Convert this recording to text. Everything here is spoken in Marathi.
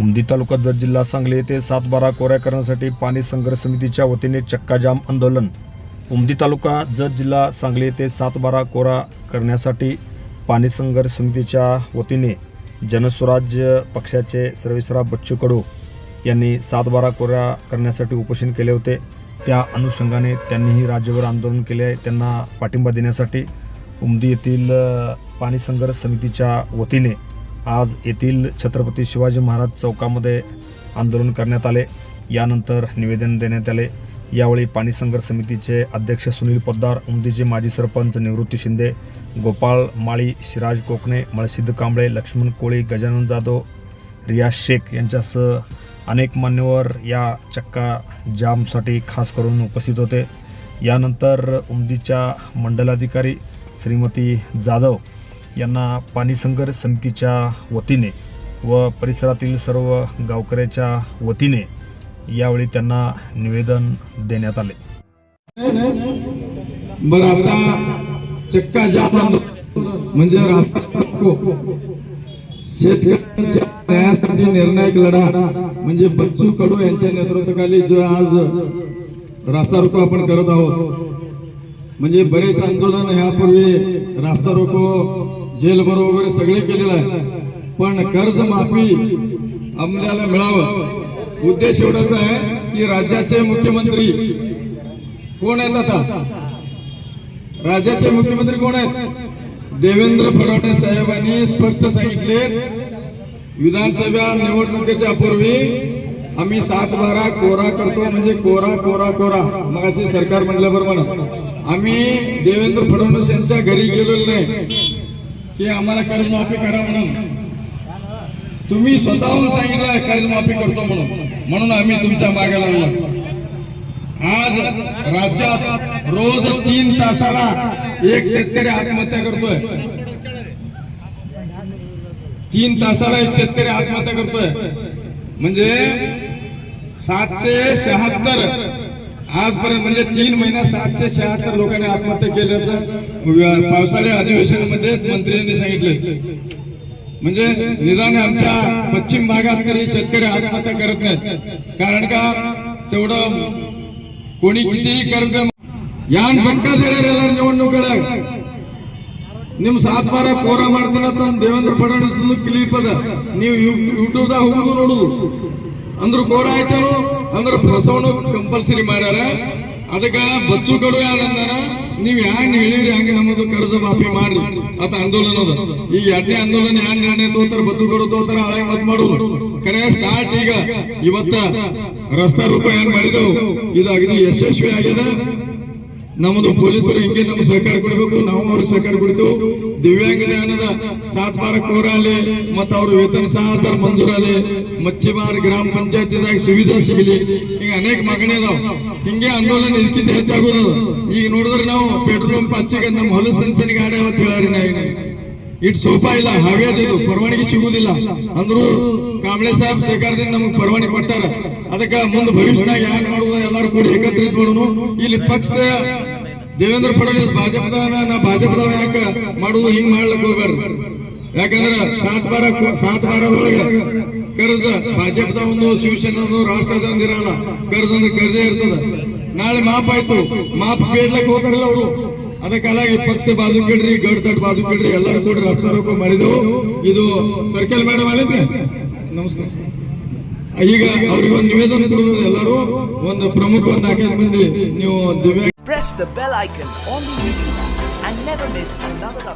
उमदी तालुका जत जिल्हा सांगली येथे सातबारा कोऱ्या करण्यासाठी पाणी संघर्ष समितीच्या वतीने चक्काजाम आंदोलन. उमदी तालुका जत जिल्हा सांगली येथे सातबारा कोरा करण्यासाठी पाणी संघर्ष समितीच्या वतीने जनस्वराज्य पक्षाचे सर्वेसरा बच्चू कडू यांनी सातबारा कोऱ्या करण्यासाठी उपोषण केले होते. त्या अनुषंगाने त्यांनीही राज्यभर आंदोलन केले आहे. त्यांना पाठिंबा देण्यासाठी उमदी येथील पाणी संघर्ष समितीच्या वतीने आज येथील छत्रपती शिवाजी महाराज चौकामध्ये आंदोलन करण्यात आले. यानंतर निवेदन देण्यात आले. यावेळी पाणी संघर्ष समितीचे अध्यक्ष सुनील पोद्दार उमदीचे माजी सरपंच निवृत्ती शिंदे गोपाळ माळी शिराज कोकणे मळसिद्ध कांबळे लक्ष्मण कोळी गजानन जाधव रियाज शेख यांच्यासह अनेक मान्यवर या चक्का जामसाठी खास करून उपस्थित होते. यानंतर उमदीच्या मंडलाधिकारी श्रीमती जाधव यांना पाणी संघर्ष समितीच्या वतीने व परिसरातील सर्व गावकऱ्याच्या वतीने यावेळी त्यांना निवेदन देण्यात आले. बरं आता चक्का जाम म्हणजे शेतकऱ्यांच्या न्यायासाठी निर्णायक लढा. म्हणजे बच्चू कडू यांच्या नेतृत्वाखाली जो आज रास्ता रोको आपण करत आहोत म्हणजे बरेच आंदोलन ह्यापूर्वी रास्ता रोको जेल वगैरे सगळे केलेलं आहे. पण कर्ज माफी मिळावं. उद्देश एवढाच आहे की राज्याचे मुख्यमंत्री कोण आहेत आता? राज्याचे मुख्यमंत्री कोण आहेत? देवेंद्र फडणवीस साहेबांनी स्पष्ट सांगितले. विधानसभा निवडणुकीच्या पूर्वी आम्ही सात बारा कोरा करतो म्हणजे कोरा कोरा कोरा. मग असे सरकार म्हटल्याप्रमाणे आम्ही देवेंद्र फडणवीस यांच्या घरी गेलेलो नाही. की आम्हाला कर्जमाफी करा म्हणून. तुम्ही स्वतःहून सांगितलं कर्जमाफी करतो म्हणून. म्हणून आम्ही तुमच्या मागे लागलो. आज राज्यात रोज तीन तासाला एक शेतकरी आत्महत्या करतोय. तीन तासाला एक शेतकरी आत्महत्या करतोय. म्हणजे सातशे शहात्तर. आजपर्यंत म्हणजे तीन महिना सातशे शहात्तर लोकांनी आत्महत्या केल्याचं पावसाळी अधिवेशनामध्ये मंत्र्यांनी सांगितले म्हणजे निदान आमच्या पश्चिम भागात तरी शेतकरी आत्महत्या करत नाहीत. कारण का? तेवढं कोणी कितीही कर्ज यान बंका निवडणूक ನಿಮ್ ಸಾತ್ ಬಾರ ಕೋರ ಮಾಡ್ತೀನಿ ತನ್ನ ದೇವೇಂದ್ರ ಫಡ್ನವೀಸ್ ಕ್ಲಿಪ್ ಅದ. ನೀವು ಯೂಟ್ಯೂಬ್ದಾಗ ಹೋಗುದು ನೋಡುದು. ಅಂದ್ರ ಕೋರ ಆಯ್ತಾನು, ಅಂದ್ರ ಪ್ರಸವನ ಕಂಪಲ್ಸರಿ ಮಾಡ್ಯಾರ. ಅದಕ್ಕ ಬಚ್ಚು ಕಡು ಯಾರಂದಾರ ನೀವ್ ಹ್ಯಾಂಗ್ ಹೇಳಿರಿ, ಹಂಗೆ ನಮ್ಮದು ಕರ್ಜ ಮಾಫಿ ಮಾಡ್ರಿ. ಆಂದೋಲನ ಅದ. ಈಗ ಎರಡನೇ ಆಂದೋಲನ ಹ್ಯಾಂಗ್ ನಿರ್ಣಯ ತೋತಾರ, ಬಚ್ಚು ಕಡು ತೋತಾರ, ಹಳೆ ಮತ್ ಮಾಡು ಕರೆ ಸ್ಟಾರ್ಟ್ ಈಗ. ಇವತ್ತ ರಸ್ತಾ ರೂಪ ಏನ್ ಮಾಡಿದವು? ಇದು ಅಗದಿ ಯಶಸ್ವಿ ಆಗಿದೆ ನಮ್ಮದು ಪೊಲೀಸರು ಹಿಂಗೆ ನಮ್ಗೆ ಸಹಕಾರ ಕೊಡಬೇಕು, ನಾವು ಅವ್ರಿಗೆ ಸಹಕಾರ ಕೊಡ್ತೇವೆ. ದಿವ್ಯಾಂಗ ಜ್ಞಾನದ ಸಾತ್ ಬಾರ ಕೋರಾಲೆ, ಮತ್ತ ಅವ್ರ ವೇತನ ಸಹ ಮಂಜೂರಾಲೆ ಮಚ್ಚಿಮಾರ್ ಗ್ರಾಮ ಪಂಚಾಯತಿದಾಗ ಸುವಿಧಾ ಸಿಗಲಿ. ಹಿಂಗೆ ಅನೇಕ ಮಗನೇ ಅದಾವ. ಹಿಂಗೆ ಆಂದೋಲನ ಇದಕ್ಕಿಂತ ಹೆಚ್ಚಾಗೋದು ಈಗ ನೋಡಿದ್ರೆ ನಾವು ಪೆಟ್ರೋಲ್ ಪಂಪ್ ಹಚ್ಚಿಗೆ ನಮ್ಮ ಹೊಲ ಸಂಸನಿ ಗಾಡಿ ಅವತ್ತು ಹೇಳಾರಿ ನಾವು ಇಟ್ ಸೋಫಾ ಇಲ್ಲ ಹಾವೇದಿದು ಪರವಾನಗಿ ಸಿಗುವುದಿಲ್ಲ ಅಂದ್ರು ಕಾಂಬ್ಳೆ ಸಾಹೇಬ್ ಸರ್ಕಾರದಿಂದ ನಮ್ಗೆ ಪರವಾನಗಿ ಕೊಟ್ಟಾರ. ಅದಕ್ಕ ಮುಂದೆ ಭವಿಷ್ಯನಾಗ ಯಾಕೆ ಮಾಡುವುದು ಎಲ್ಲರೂ ಕೂಡ ಏಕತ್ರಿತ ಮಾಡೋನು. ಇಲ್ಲಿ ಪಕ್ಷ ದೇವೇಂದ್ರ ಫಡ್ನವೀಸ್ ಭಾಜಪದವನ, ನಾ ಭಾಜಪದವ ಯಾಕ ಮಾಡುದು ಹಿಂಗ್ ಮಾಡ್ಲಕ್ ಹೋಗ್ಬಾರ್ದು ಯಾಕಂದ್ರ ಸಾತ್ ಬಾರ ಸಾತ್ ಬಾರ ಒಳಗೆ ಕರ್ಜ ಭಾಜಪದ ಒಂದು, ಶಿವಸೇನದು ರಾಷ್ಟ್ರದ ಇರಲ್ಲ ಕರ್ಜ ಅಂದ್ರೆ ಕರ್ಜೆ ಇರ್ತದ. ನಾಳೆ ಮಾಪ್ ಆಯ್ತು, ಮಾಪ್ ಕೇಳ್ಲಕ್ ಹೋಗ್ತಾರಲ್ಲ ಅವರು. ಅದಕ್ಕಾಗಿ ಪಕ್ಷ ಬಾಜು ಕೇಳ್ರಿ, ಗಡ್ ತಡ್ ಬಾಜು ಕೇಳ್ರಿ, ಎಲ್ಲರೂ ಕೂಡ ರಸ್ತಾ ರೋಕೋ ಮಾಡಿದೆವು. ಇದು ಸರ್ಕಲ್ ಮೇಡಮ್ ಹೇಳಿದ್ರೆ ನಮಸ್ಕಾರ. ಈಗ ಅವ್ರಿಗೆ ಒಂದು ನಿವೇದನ ಕೊಡುವುದು ಎಲ್ಲರೂ ಒಂದು ಪ್ರಮುಖ ಒಂದು ಆಗಿ ಬಂದು ನೀವು ದಿವ್ಯ press the bell icon on YouTube and never miss another